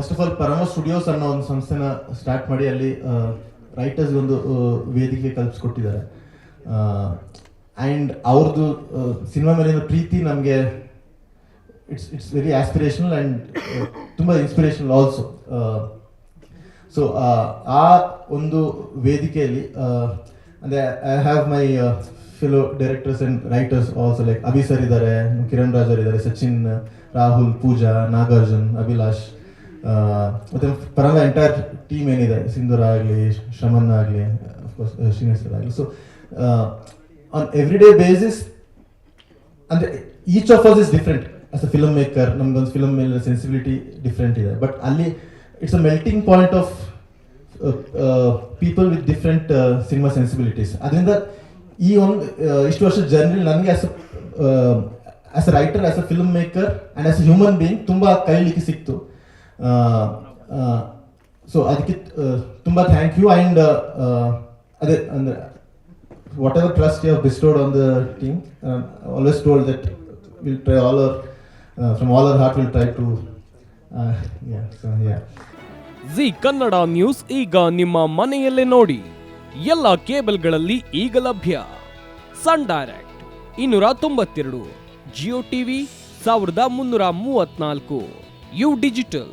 First of all Parama studios ಅನ್ನೋ ಒಂದು ಸಂಸ್ಥೆನ ಸ್ಟಾರ್ಟ್ ಮಾಡಿ ಅಲ್ಲಿ ರೈಟರ್ಸ್ ಒಂದು ವೇದಿಕೆ ಕಲ್ಪಿಸ್ಕೊಟ್ಟಿದ್ದಾರೆ. ಆ್ಯಂಡ್ ಅವ್ರದ್ದು ಸಿನಿಮಾ ಮೇಲಿನ ಪ್ರೀತಿ ನಮಗೆ it's it's very aspirational and ತುಂಬ ಇನ್ಸ್ಪಿರೇಷನಲ್ ಆಲ್ಸೋ ಸೊ ಆ ಒಂದು ವೇದಿಕೆಯಲ್ಲಿ ಅಂದರೆ I have my fellow directors and writers also like Abhi sir ಇದ್ದಾರೆ ಕಿರಣ್ ರಾಜರ್ ಇದ್ದಾರೆ ಸಚಿನ್ ರಾಹುಲ್ ಪೂಜಾ ನಾಗಾರ್ಜುನ್ ಅಭಿಲಾಷ್ ಮತ್ತೆ ಪರಂಗ ಎಂಟೈರ್ ಟೀಮ್ ಏನಿದೆ? ಸಿಂಧೂರ್ ಆಗಲಿ ಶಮನ್ ಆಗಲಿ ಶ್ರೀನಿವಾಸ್ ಆಗಲಿ. So on every day basis ಅಂದ್ರೆ each of us is different as a filmmaker ನಮ್ದೊಂದು ಫಿಲಮ್ ಮೇಲೆ ಸೆನ್ಸಿಬಿಲಿಟಿ ಡಿಫ್ರೆಂಟ್ ಇದೆ. ಬಟ್ ಅಲ್ಲಿ it's a melting point of people with different cinema sensibilities ಅದರಿಂದ ಈ ಒಂದು ಇಷ್ಟು ವರ್ಷದ ಜರ್ನಿ ನನಗೆ as as a writer as a filmmaker and as a human being ತುಂಬ ಕೈಲಿಕ್ಕೆ ಸಿಕ್ತು. ಸೊ ಅದಕ್ಕೆ ತುಂಬ ಥ್ಯಾಂಕ್ ಯು ಆ್ಯಂಡ್ ಅದೇ, ಅಂದರೆ whatever trust you bestowed on the team always told that will try all our from all our heart will try to Zee Kannada news ಈಗ ನಿಮ್ಮ ಮನೆಯಲ್ಲೇ ನೋಡಿ. ಎಲ್ಲ ಕೇಬಲ್ಗಳಲ್ಲಿ ಈಗ ಲಭ್ಯ. ಸನ್ ಡೈರೆಕ್ಟ್ ಇನ್ನೂರ ತೊಂಬತ್ತೆರಡು ಜಿಯೋ ಟಿವಿ ಸಾವಿರದ ಮುನ್ನೂರ ಮೂವತ್ನಾಲ್ಕು ಯು ಡಿಜಿಟಲ್